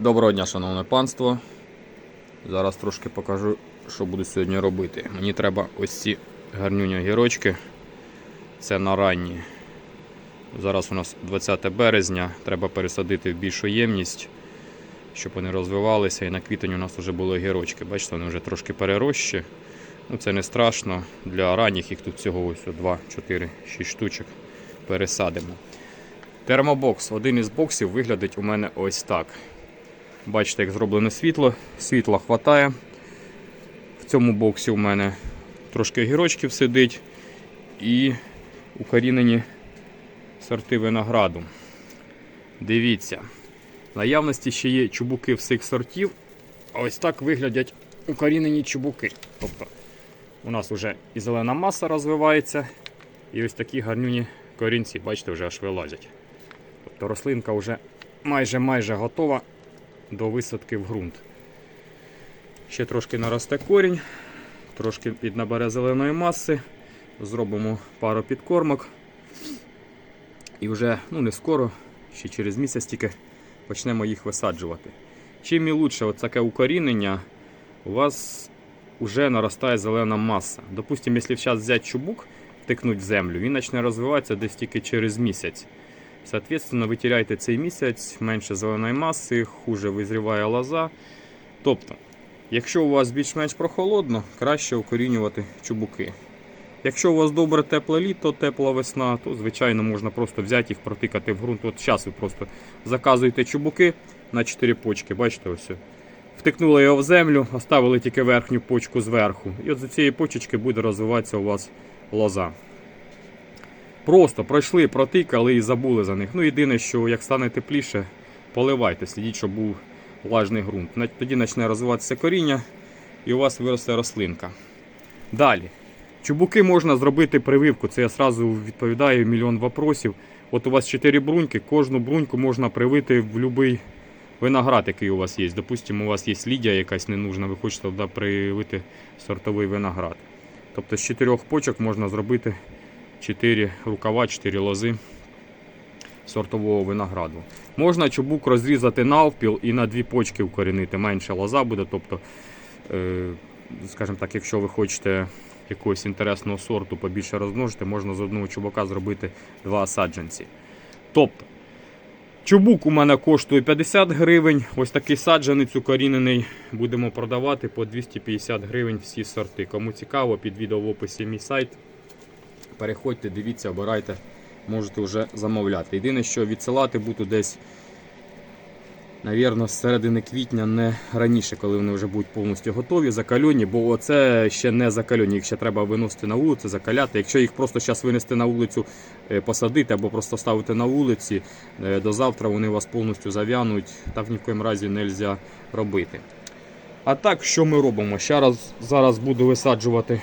Доброго дня, шановне панство. Зараз трошки покажу, що буду сьогодні робити. Мені треба ось ці гарнюні огірочки. Це на ранні. Зараз у нас 20 березня. Треба пересадити в більшу ємність, щоб вони розвивалися. І на квітень у нас вже були огірочки. Бачите, вони вже трошки перерощі. Ну, це не страшно. Для ранніх їх тут всього ось 2, 4, 6 штучок. Пересадимо. Термобокс. Один із боксів виглядить у мене ось так. Бачите, як зроблено світло. Світла хватає. В цьому боксі у мене трошки огірочків сидить і укорінені сорти винограду. Дивіться, наявності ще є чубуки всіх сортів. А ось так виглядять укорінені чубуки. Тобто у нас вже і зелена маса розвивається, і ось такі гарнюні корінці, бачите, вже аж вилазять. Тобто рослинка вже майже майже готова до висадки в ґрунт. Ще трошки наросте корінь, трошки піднабере зеленої маси, зробимо пару підкормок. І вже ну не скоро, ще через місяць тільки почнемо їх висаджувати. Чим і лучше таке укорінення, у вас вже наростає зелена маса. Допустимо, якщо зараз взяти чубук, втикнуть в землю, він почне розвиватися десь тільки через місяць. Соответственно, ви теряєте цей місяць, менше зеленої маси, хуже визріває лоза. Тобто, якщо у вас більш-менш прохолодно, краще укорінювати чубуки. Якщо у вас добре тепле літо, тепла весна, то звичайно можна просто взяти їх, протикати в ґрунт. От зараз ви просто заказуєте чубуки на 4 почки, бачите, ось. Втикнули його в землю, оставили тільки верхню почку зверху. І от з цієї почечки буде розвиватися у вас лоза. Просто пройшли, протикали і забули за них. Ну, єдине, що як стане тепліше, поливайте, слідіть, щоб був влажний ґрунт. Тоді почне розвиватися коріння і у вас виросте рослинка. Далі. Чубуки можна зробити прививку. Це я сразу відповідаю мільйон вопросів. От у вас 4 бруньки, кожну бруньку можна привити в будь-який виноград, який у вас є. Допустимо, у вас є лідія якась ненужна, ви хочете туди привити сортовий виноград. Тобто з 4 почок можна зробити 4 рукава, 4 лози сортового винограду. Можна чубук розрізати навпіл і на дві почки укорінити. Менше лоза буде. Тобто, е, скажімо так, якщо ви хочете якогось інтересного сорту побільше розмножити, можна з одного чубука зробити два саджанці. Тобто, чубук у мене коштує 50 гривень. Ось такий саджанець укорінений будемо продавати по 250 гривень всі сорти. Кому цікаво, під відео в описі мій сайт. Переходьте, дивіться, обирайте, можете вже замовляти. Єдине, що відсилати буду десь, навірно, з середини квітня, не раніше, коли вони вже будуть повністю готові, закальоні, бо оце ще не закальоні. Їх ще треба виносити на вулицю, закаляти. Якщо їх просто зараз винести на вулицю, е, посадити або просто ставити на вулиці, е, до завтра вони вас повністю зав'януть, так ні в коїм разі не можна робити. А так, що ми робимо? Ще раз, зараз буду висаджувати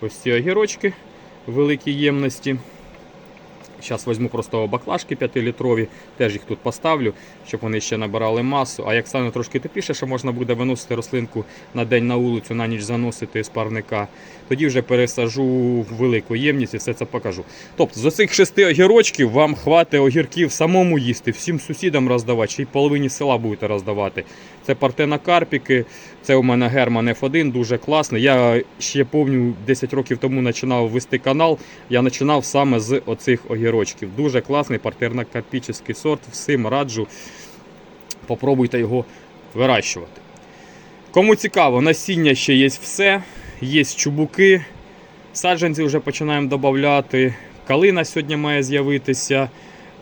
ось ці огірочки в великій ємності. Зараз візьму просто баклажки 5-літрові, теж їх тут поставлю, щоб вони ще набирали масу. А як стане трошки тепліше, що можна буде виносити рослинку на день на вулицю, на ніч заносити з парника, тоді вже пересажу в велику ємність і все це покажу. Тобто з оцих шести огірочків вам хватить огірків самому їсти, всім сусідам роздавати, ще й половині села будете роздавати. Це партена карпіки, це у мене Герман F1, дуже класний. Я ще пам'ятаю, 10 років тому починав вести канал. Я починав саме з оцих огірочків. Дуже класний партернокарпічний сорт. Всім раджу. Попробуйте його вирощувати. Кому цікаво, насіння ще є все. Є чубуки. Саджанці вже починаємо додати. Калина сьогодні має з'явитися.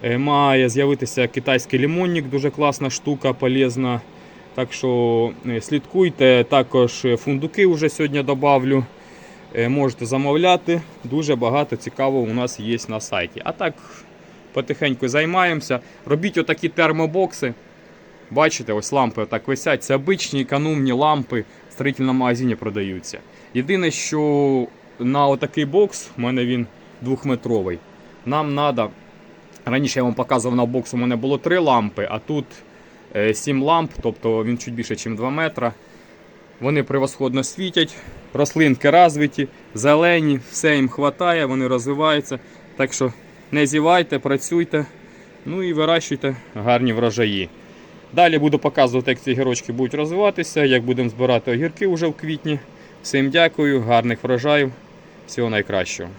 Е, Має з'явитися китайський лимонник, дуже класна штука, полезна. Так що е, слідкуйте. Також е, фундуки вже сьогодні додавлю. Е, Можете замовляти. Дуже багато цікавого у нас є на сайті. А так потихеньку займаємося. Робіть отакі термобокси. Бачите, ось лампи отак висять. Це обичні економні лампи в строїтельному магазині продаються. Єдине, що на отакий бокс, у мене він двохметровий. Нам треба. Раніше я вам показував на бокс, у мене було три лампи, а тут 7 ламп, тобто він чуть більше, ніж 2 метра. Вони превосходно світять, рослинки розвиті, зелені, все їм вистачає, вони розвиваються. Так що не зівайте, працюйте, ну і вирощуйте гарні врожаї. Далі буду показувати, як ці огірочки будуть розвиватися, як будемо збирати огірки вже в квітні. Всім дякую, гарних врожаїв, всього найкращого.